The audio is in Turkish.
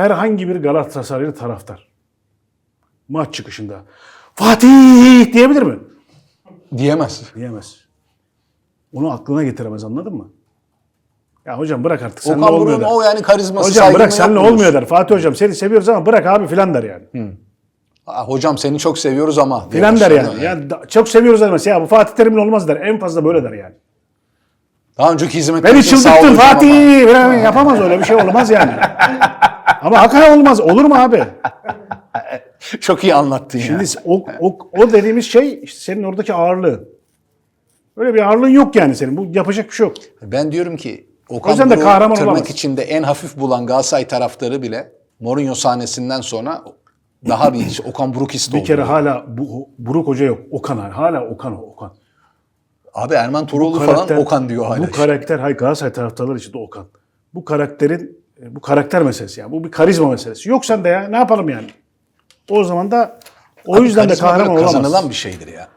herhangi bir Galatasaraylı taraftar maç çıkışında Fatih diyebilir mi? Diyemez. Diyemez. Onu aklına getiremez anladın mı? Ya hocam bırak artık Okan olmuyor Buruk'un der. o yani karizması Hocam saygınlığı bırak seninle yapmıyoruz. olmuyor der. Fatih hocam seni seviyoruz ama bırak abi filan der yani. Aa, hocam seni çok seviyoruz ama. Filan der yani. yani da- çok seviyoruz demez. Ya bu Fatih Terim'in olmaz der. En fazla böyle der yani. Daha önceki hizmet Beni için sağ çıldırttın hocam ama. Fatih. Falan yapamaz öyle bir şey olmaz yani. ama hakikaten olmaz. Olur mu abi? Çok iyi anlattın ya. Şimdi o, o, o dediğimiz şey işte senin oradaki ağırlığı. Öyle bir ağırlığın yok yani senin. Bu yapacak bir şey yok. Ben diyorum ki O Okan yüzden de Buruk'u kahraman tırnak olamaz. içinde en hafif bulan Galatasaray taraftarı bile Mourinho sahnesinden sonra daha bir Okan Buruk isti Bir kere hala bu, Buruk Hoca yok. Okan hala Okan o, Okan. Abi Erman Toroğlu falan Okan diyor hala. Bu karakter, hayır Galatasaray taraftarları için de Okan. Bu karakterin, e, bu karakter meselesi yani. Bu bir karizma meselesi. Yok sen de ya ne yapalım yani? O zaman da o Abi yüzden de kahraman olamaz. Kazanılan bir şeydir ya.